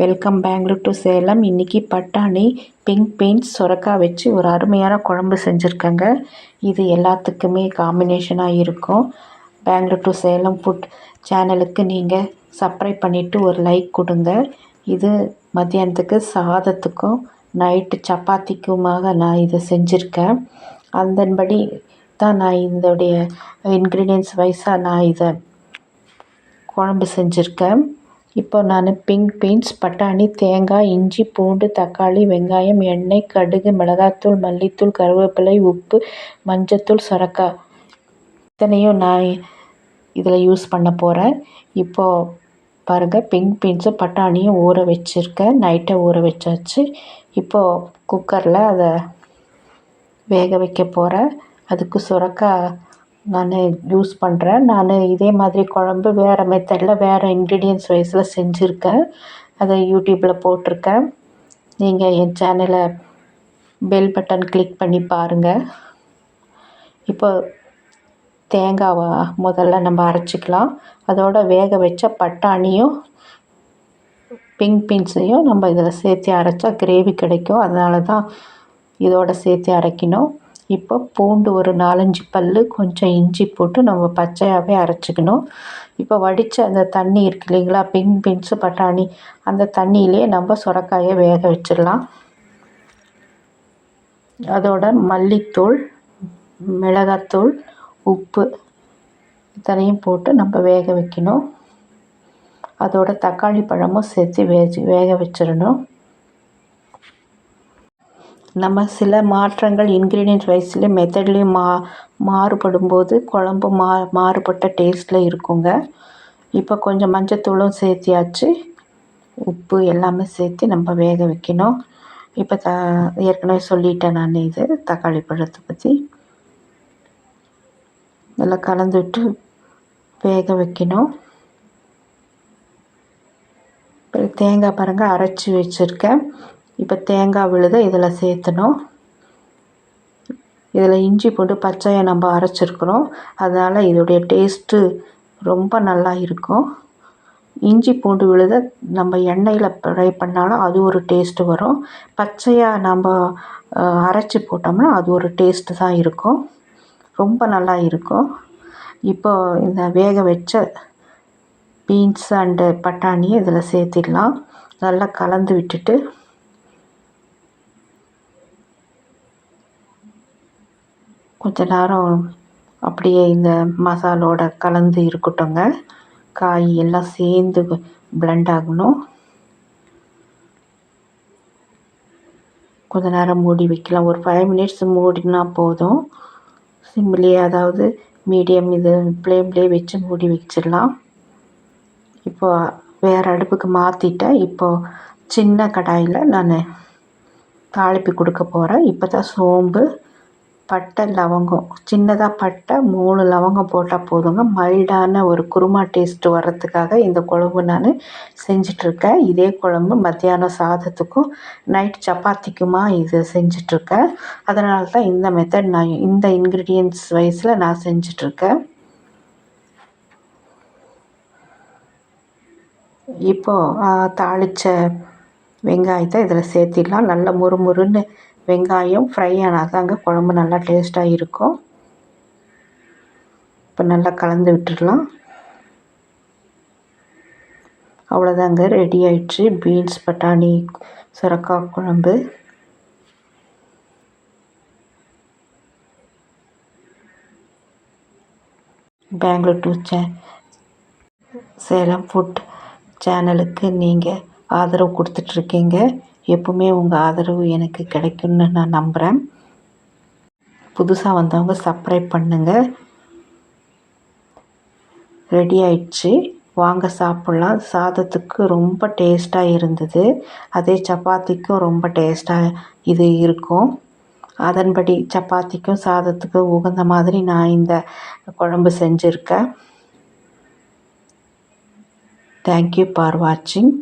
Welcome Bangalore to Salem. இன்றைக்கி பட்டாணி pink beans சுரக்காய் வச்சு ஒரு அருமையான குழம்பு செஞ்சுருக்கேங்க. இது எல்லாத்துக்குமே காம்பினேஷனாக இருக்கும். பெங்களூர் டு சேலம் ஃபுட் சேனலுக்கு நீங்கள் சப்ஸ்கிரைப் பண்ணிவிட்டு ஒரு லைக் கொடுங்க. இது மத்தியானத்துக்கு சாதத்துக்கும் நைட்டு சப்பாத்திக்குமாக நான் இதை செஞ்சுருக்கேன். அதன்படி தான் நான் இதோடைய இன்க்ரீடியன்ஸ் வைஸாக நான் இதை குழம்பு செஞ்சுருக்கேன். இப்போ நான் பிங்க் பீன்ஸ் பட்டாணி தேங்காய் இஞ்சி பூண்டு தக்காளி வெங்காயம் எண்ணெய் கடுகு மிளகாத்தூள் மல்லித்தூள் கருவேப்பிலை உப்பு மஞ்சத்தூள் சுரக்காய் இத்தனையும் நான் இதில் யூஸ் பண்ண போகிறேன் இப்போது பாருங்கள் பிங்க் பீன்ஸும் பட்டாணியும் ஊற வச்சுருக்கேன். நைட்டை ஊற வச்சாச்சு. இப்போது குக்கரில் அதை வேக வைக்க போகிறேன் அதுக்கு சுரக்காய் நான் யூஸ் பண்ணுறேன் நான் இதே மாதிரி குழம்பு வேறு மெத்தடில் வேறு இன்க்ரீடியன்ஸ் வைஸில் செஞ்சுருக்கேன். அதை யூடியூப்பில் போட்டிருக்கேன். நீங்கள் என் சேனலை பெல் பட்டன் கிளிக் பண்ணி பாருங்கள் இப்போ தேங்காவை முதல்ல நம்ம அரைச்சிக்கலாம். அதோட வேக வச்ச பட்டாணியும் பிங்க் பீன்ஸையும் நம்ம இதில் சேர்த்து அரைச்சா கிரேவி கிடைக்கும். அதனால தான் இதோட சேர்த்து அரைக்கணும். இப்போ பூண்டு ஒரு நாலஞ்சு பல் கொஞ்சம் இஞ்சி போட்டு நம்ம பச்சையாகவே அரைச்சிக்கணும். இப்போ வடித்த அந்த தண்ணி இருக்கு இல்லைங்களா பின் பின்ஸு பட்டாணி அந்த தண்ணியிலே நம்ம சுரக்காயை வேக வச்சிடலாம். அதோட மல்லித்தூள் மிளகாத்தூள் உப்பு இத்தனையும் போட்டு நம்ம வேக வைக்கணும். அதோட தக்காளி பழமும் சேர்த்து வேக வேக வச்சிடணும். நம்ம சில மாற்றங்கள் இன்க்ரீடியன்ட் வைஸ்லேயும் மெத்தட்லேயும் மா மாறுபடும் போது குழம்பு மா மாறுபட்ட டேஸ்ட்டில் இருக்குங்க. இப்போ கொஞ்சம் மஞ்சத்தூளும் சேர்த்தியாச்சு. உப்பு எல்லாமே சேர்த்து நம்ம வேக வைக்கணும். இப்போ த ஏற்கனவே சொல்லிட்டேன் நான் இது தக்காளி பழத்தை பற்றி நல்லா கலந்து விட்டு வேக வைக்கணும். தேங்காய் பாருங்கள் அரைச்சி வச்சுருக்கேன். இப்போ தேங்காய் விழுத இதில் சேர்த்தணும். இதில் இஞ்சி பூண்டு பச்சையை நம்ம அரைச்சிருக்கிறோம். அதனால் இதோடைய டேஸ்ட்டு ரொம்ப நல்லா இருக்கும். இஞ்சி பூண்டு விழுத நம்ம எண்ணெயில் ஃப்ரை பண்ணாலும் அது ஒரு டேஸ்ட்டு வரும். பச்சையாக நம்ம அரைச்சி போட்டோம்னா அது ஒரு டேஸ்ட்டு தான் இருக்கும். ரொம்ப நல்லா இருக்கும். இப்போ இந்த வேக வச்ச பீன்ஸ் அண்டு பட்டாணியை இதில் சேர்த்திடலாம். நல்லா கலந்து விட்டுட்டு கொஞ்ச நேரம் அப்படியே இந்த மசாலோட கலந்து இருக்கட்டுங்க காய் எல்லாம் சேர்ந்து பிளெண்ட் ஆகணும். கொஞ்ச நேரம் மூடி வைக்கலாம். ஒரு ஃபைவ் மினிட்ஸ் மூடினா போதும். சிம்லேயே அதாவது மீடியம் இது ஃப்ளேம்லேயே வச்சு மூடி வச்சிடலாம். இப்போ வேறு அடுப்புக்கு மாற்றிட்டேன் இப்போது சின்ன கடாயில் நான் தாளிப்பு கொடுக்க போகிறேன் இப்போ தான் சோம்பு பட்டை லவங்கம். சின்னதாக பட்டை மூணு லவங்கம் போட்டால் போதுங்க. மைல்டான ஒரு குருமா டேஸ்ட்டு வர்றதுக்காக இந்த குழம்பு நான் செஞ்சிட்ருக்கேன். இதே குழம்பு மத்தியானம் சாதத்துக்கும் நைட் சப்பாத்திக்குமா இது செஞ்சிட்ருக்கேன். அதனால தான் இந்த மெத்தட் நான் இந்த இன்க்ரீடியன்ஸ் வைஸில் நான் செஞ்சிட்ருக்கேன். இப்போது தாளித்த வெங்காயத்தை இதில் சேர்த்திடலாம். நல்லா முறுமுறுன்னு வெங்காயம் ஃப்ரை ஆனால் தாங்க குழம்பு நல்லா டேஸ்ட்டாக இருக்கும். இப்போ நல்லா கலந்து விட்டுடலாம். அவ்வளோதாங்க ரெடி ஆயிடுச்சு. பீன்ஸ் பட்டாணி சுரக்காய் குழம்பு. பெங்களூர் டு சே சேலம் ஃபுட் சேனலுக்கு நீங்கள் ஆதரவு கொடுத்துட்ருக்கீங்க. எப்பவுமே உங்கள் ஆதரவு எனக்கு கிடைக்கும்னு நான் நம்புகிறேன் புதுசாக வந்தவங்க சப்ஸ்கிரைப் பண்ணுங்கள் ரெடி ஆயிடுச்சு. வாங்க சாப்பிட்லாம். சாதத்துக்கு ரொம்ப டேஸ்ட்டாக இருந்தது. அதே சப்பாத்திக்கும் ரொம்ப டேஸ்ட்டாக இது இருக்கும். அதன்படி சப்பாத்திக்கும் சாதத்துக்கும் உகந்த மாதிரி நான் இந்த குழம்பு செஞ்சுருக்கேன். தேங்க்யூ ஃபார் வாட்சிங்